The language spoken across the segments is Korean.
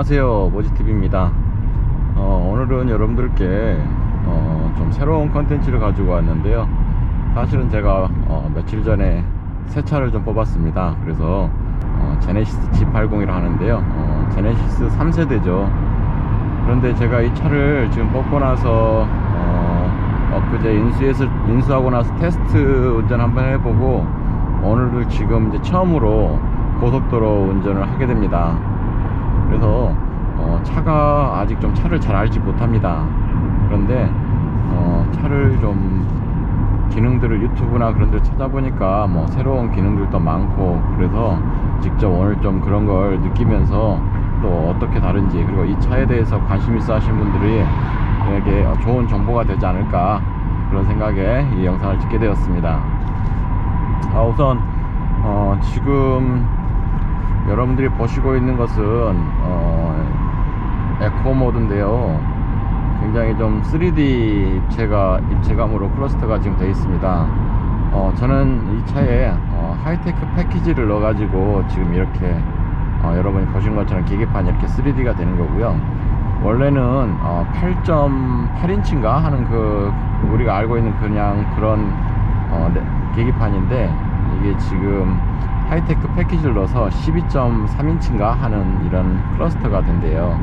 안녕하세요. 모지TV입니다. 어, 오늘은 여러분들께 어, 좀 새로운 컨텐츠를 가지고 왔는데요. 사실은 제가 어, 며칠 전에 새 차를 좀 뽑았습니다. 그래서 어, 제네시스 G80이라 하는데요. 어, 제네시스 3세대죠. 그런데 제가 이 차를 지금 뽑고 나서 어, 엊그제 인수해서 인수하고 나서 테스트 운전 한번 해보고 오늘을 지금 이제 처음으로 고속도로 운전을 하게 됩니다. 그래서 어, 차가 아직 좀 차를 잘 알지 못합니다. 그런데 어, 차를 좀 기능들을 유튜브나 그런 데 찾아보니까 뭐 새로운 기능들도 많고 그래서 직접 오늘 좀 그런 걸 느끼면서 또 어떻게 다른지 그리고 이 차에 대해서 관심 있어 하신 분들이 에게 좋은 정보가 되지 않을까 그런 생각에 이 영상을 찍게 되었습니다. 아, 우선 어, 지금 여러분들이 보시고 있는 것은 어, 에코 모드인데요. 굉장히 좀 3D 입체가 입체감으로 클러스터가 지금 되어 있습니다. 어, 저는 이 차에 어, 하이테크 패키지를 넣어 가지고 지금 이렇게 어, 여러분이 보신 것처럼 계기판이 이렇게 3D가 되는 거고요. 원래는 어, 8.8인치인가 하는 그 우리가 알고 있는 그냥 그런 어, 네, 계기판인데 이게 지금 하이테크 패키지를 넣어서 12.3인치인가 하는 이런 클러스터가 된대요.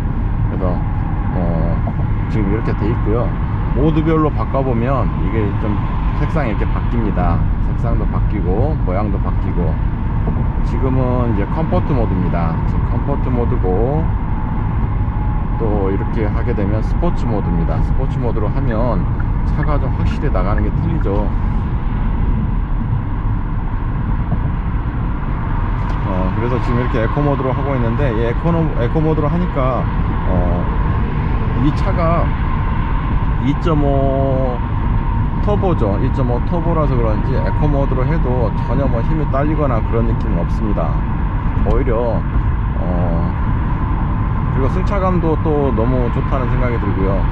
그래서 어, 지금 이렇게 돼 있고요. 모드별로 바꿔보면 이게 좀 색상이 이렇게 바뀝니다. 색상도 바뀌고 모양도 바뀌고 지금은 이제 컴포트 모드입니다. 지금 컴포트 모드고 또 이렇게 하게 되면 스포츠 모드입니다. 스포츠 모드로 하면 차가 좀 확실히 나가는 게 틀리죠. 어, 그래서 지금 이렇게 에코 모드로 하고 있는데 이 에코, 에코 모드로 하니까 어, 이 차가 2.5 터보죠. 2.5 터보라서 그런지 에코 모드로 해도 전혀 뭐 힘이 딸리거나 그런 느낌은 없습니다. 오히려 어, 그리고 승차감도 또 너무 좋다는 생각이 들고요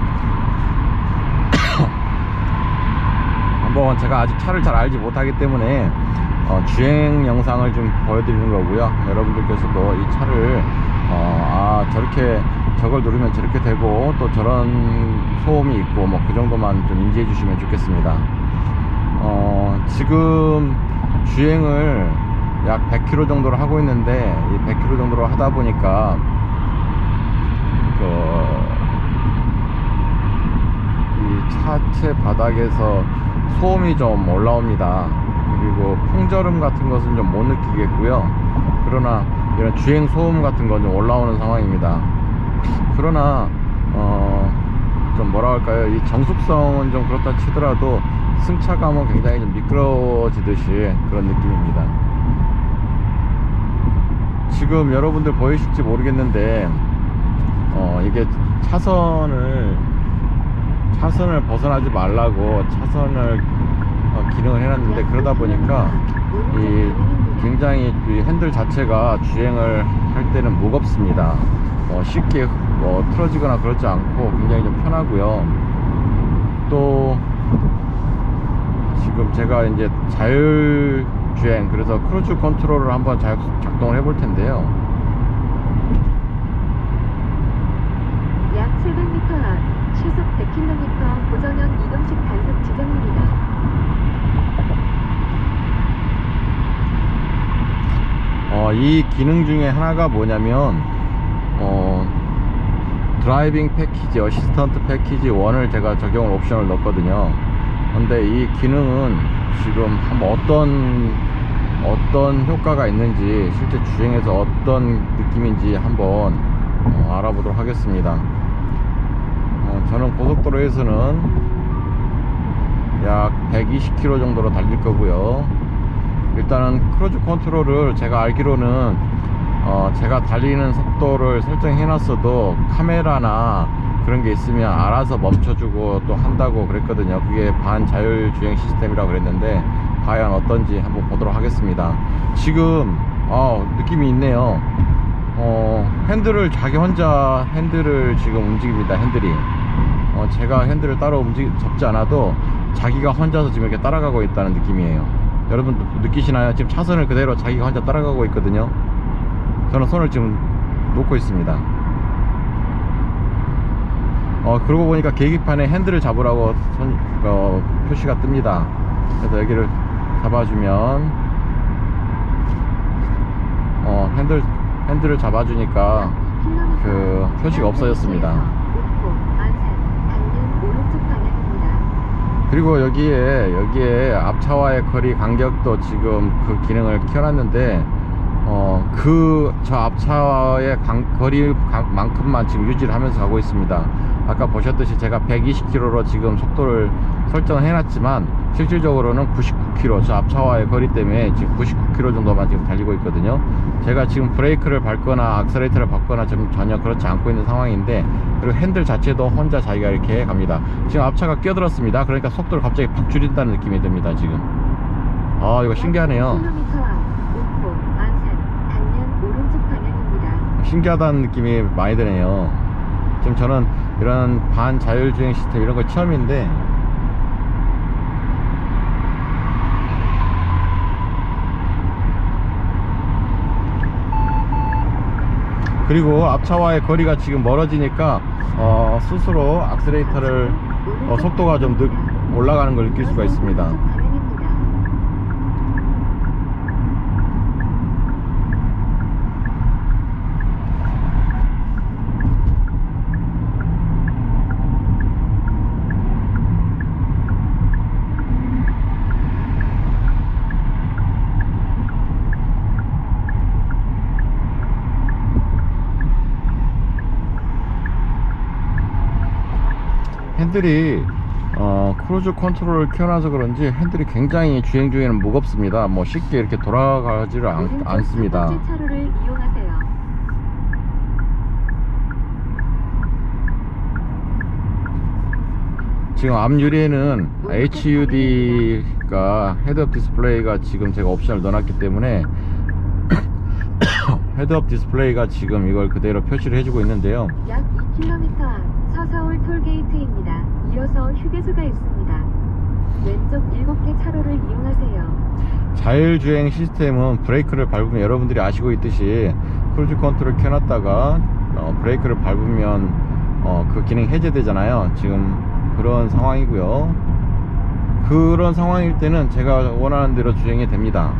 한번 제가 아직 차를 잘 알지 못하기 때문에 어, 주행 영상을 좀 보여드리는 거고요. 여러분들께서도 이 차를 어, 아 저렇게 저걸 누르면 저렇게 되고 또 저런 소음이 있고 뭐 그 정도만 좀 인지해 주시면 좋겠습니다. 어, 지금 주행을 약 100km 정도로 하고 있는데 이 100km 정도로 하다 보니까 그 이 차체 바닥에서 소음이 좀 올라옵니다. 그리고 풍절음 같은 것은 좀 못 느끼겠고요. 그러나 이런 주행 소음 같은 건 좀 올라오는 상황입니다. 그러나 어, 좀 뭐라 할까요? 이 정숙성은 좀 그렇다 치더라도 승차감은 굉장히 좀 미끄러워지듯이 그런 느낌입니다. 지금 여러분들 보이실지 모르겠는데 어, 이게 차선을 차선을 벗어나지 말라고 차선을 어, 기능을 해놨는데 그러다 보니까 이 굉장히 이 핸들 자체가 주행을 할 때는 무겁습니다. 어, 쉽게 뭐 틀어지거나 그렇지 않고 굉장히 좀 편하고요. 또 지금 제가 이제 자율 주행 그래서 크루즈 컨트롤을 한번 작, 작동을 해볼 텐데요. 약 700m 앞 시속 100km 고정형 이동식 단속 지점입니다. 어, 이 기능 중에 하나가 뭐냐면 어, 드라이빙 패키지 어시스턴트 패키지 1을 제가 적용을 옵션을 넣었거든요 근데 이 기능은 지금 어떤 어떤 효과가 있는지 실제 주행에서 어떤 느낌인지 한번 어, 알아보도록 하겠습니다 어, 저는 고속도로에서는 약 120km 정도로 달릴 거고요. 일단은 크루즈 컨트롤을 제가 알기로는 어 제가 달리는 속도를 설정해 놨어도 카메라나 그런 게 있으면 알아서 멈춰주고 또 한다고 그랬거든요. 그게 반자율 주행 시스템이라고 그랬는데 과연 어떤지 한번 보도록 하겠습니다. 지금 어 느낌이 있네요. 어 핸들을 자기 혼자 핸들을 지금 움직입니다 핸들이 어 제가 핸들을 따로 움직 잡지 않아도 자기가 혼자서 지금 이렇게 따라가고 있다는 느낌이에요 여러분 느끼시나요? 지금 차선을 그대로 자기가 혼자 따라가고 있거든요. 저는 손을 지금 놓고 있습니다. 어 그러고 보니까 계기판에 핸들을 잡으라고 선- 어, 표시가 뜹니다 그래서 여기를 잡아주면 어 핸들 핸들을 잡아주니까 그 표시가 없어졌습니다. 그리고 여기에 여기에 앞차와의 거리 간격도 지금 그 기능을 켜놨는데 어 그 저 앞차와의 간- 거리만큼만 지금 유지를 하면서 가고 있습니다. 아까 보셨듯이 제가 120km로 지금 속도를 설정을 해놨지만 실질적으로는 99km 저 앞차와의 거리 때문에 지금 99km 정도만 지금 달리고 있거든요. 제가 지금 브레이크를 밟거나 악셀레이터를 밟거나 지금 전혀 그렇지 않고 있는 상황인데 그리고 핸들 자체도 혼자 자기가 이렇게 갑니다. 지금 앞차가 끼어들었습니다. 그러니까 속도를 갑자기 팍 줄인다는 느낌이 듭니다. 지금. 아 이거 신기하네요. 신기하다는 느낌이 많이 드네요. 지금 저는 이런 반 자율주행 시스템 이런 거 처음인데 그리고 앞차와의 거리가 지금 멀어지니까 어, 스스로 악셀레이터를 어, 속도가 좀 늦, 올라가는 걸 느낄 수가 있습니다. 핸들이 어, 크루즈 컨트롤을 켜놔서 그런지 핸들이 굉장히 주행 중에는 무겁습니다. 뭐 쉽게 이렇게 돌아가지를 않, 않습니다. 차로를 이용하세요. 지금 앞 유리에는 HUD가 헤드업 디스플레이가 지금 제가 옵션을 넣어놨기 때문에 헤드업 디스플레이가 지금 이걸 그대로 표시를 해주고 있는데요. 약 2km 앞 서서울 톨게이트입니다. 이어서 휴게소가 있습니다. 왼쪽 7개 차로를 이용하세요. 자율주행 시스템은 브레이크를 밟으면 여러분들이 아시고 있듯이 크루즈 컨트롤 켜놨다가 어, 브레이크를 밟으면 어, 그 기능 해제되잖아요. 지금 그런 상황이고요. 그런 상황일 때는 제가 원하는 대로 주행이 됩니다.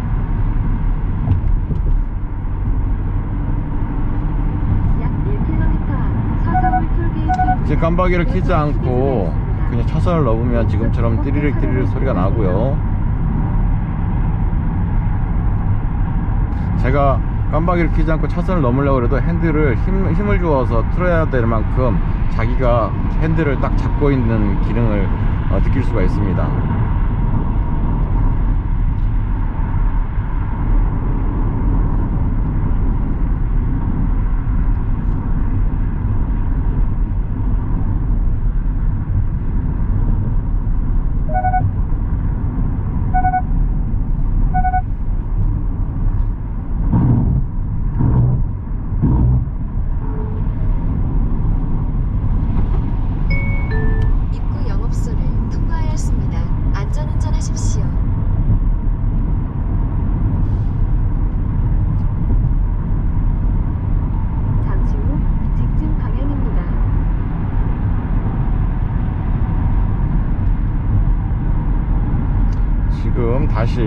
약 1km 앞 서서울 톨게이트입니다. 지금 깜빡이를 켜지 않고. 그냥 차선을 넣으면 지금처럼 띠리릭 띠리릭 소리가 나고요. 제가 깜빡이를 켜지 않고 차선을 넘으려고 해도 핸들을 힘, 힘을 주어서 틀어야 될 만큼 자기가 핸들을 딱 잡고 있는 기능을 어, 느낄 수가 있습니다. 입구 영업소를 통과하였습니다. 안전운전하십시오. 잠시 후 직진 방향입니다. 지금 다시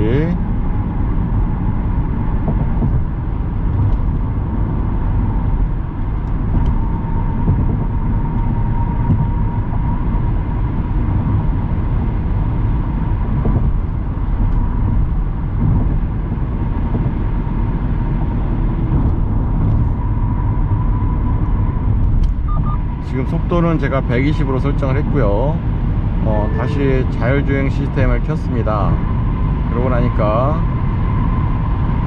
지금 속도는 제가 120으로 설정을 했고요. 어, 다시 자율주행 시스템을 켰습니다. 그러고 나니까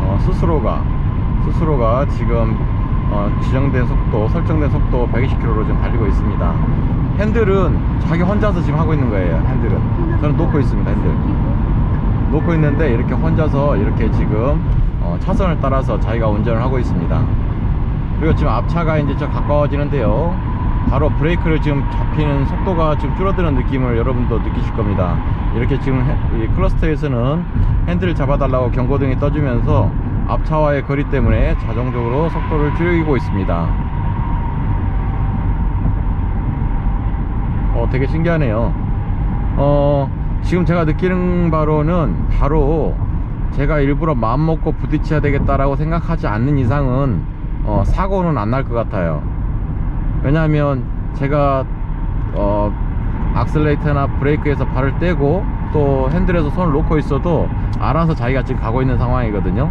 어, 스스로가 스스로가 지금 어, 지정된 속도, 설정된 속도 120km로 지금 달리고 있습니다. 핸들은 자기 혼자서 지금 하고 있는 거예요. 핸들은 저는 놓고 있습니다. 핸들 놓고 있는데 이렇게 혼자서 이렇게 지금 어, 차선을 따라서 자기가 운전을 하고 있습니다. 그리고 지금 앞차가 이제 저 가까워지는데요. 바로 브레이크를 지금 잡히는 속도가 지금 줄어드는 느낌을 여러분도 느끼실 겁니다. 이렇게 지금 클러스터에서는 핸들을 잡아달라고 경고등이 떠주면서 앞차와의 거리 때문에 자동적으로 속도를 줄이고 있습니다. 어, 되게 신기하네요. 어, 지금 제가 느끼는 바로는 바로 제가 일부러 마음 먹고 부딪혀야 되겠다라고 생각하지 않는 이상은 어, 사고는 안 날 것 같아요. 왜냐하면 제가 어, 악셀레이터나 브레이크에서 발을 떼고 또 핸들에서 손을 놓고 있어도 알아서 자기가 지금 가고 있는 상황이거든요.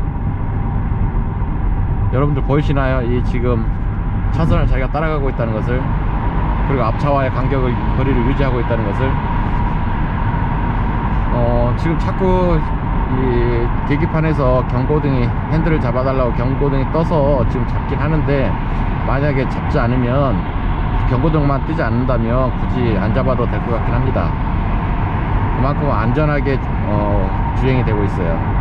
여러분들 보이시나요? 이 지금 차선을 자기가 따라가고 있다는 것을 그리고 앞차와의 간격을 거리를 유지하고 있다는 것을 어, 지금 자꾸 이 계기판에서 경고등이 핸들을 잡아달라고 경고등이 떠서 지금 잡긴 하는데 만약에 잡지 않으면 경고등만 뜨지 않는다면 굳이 안 잡아도 될 것 같긴 합니다. 그만큼 안전하게 어, 주행이 되고 있어요.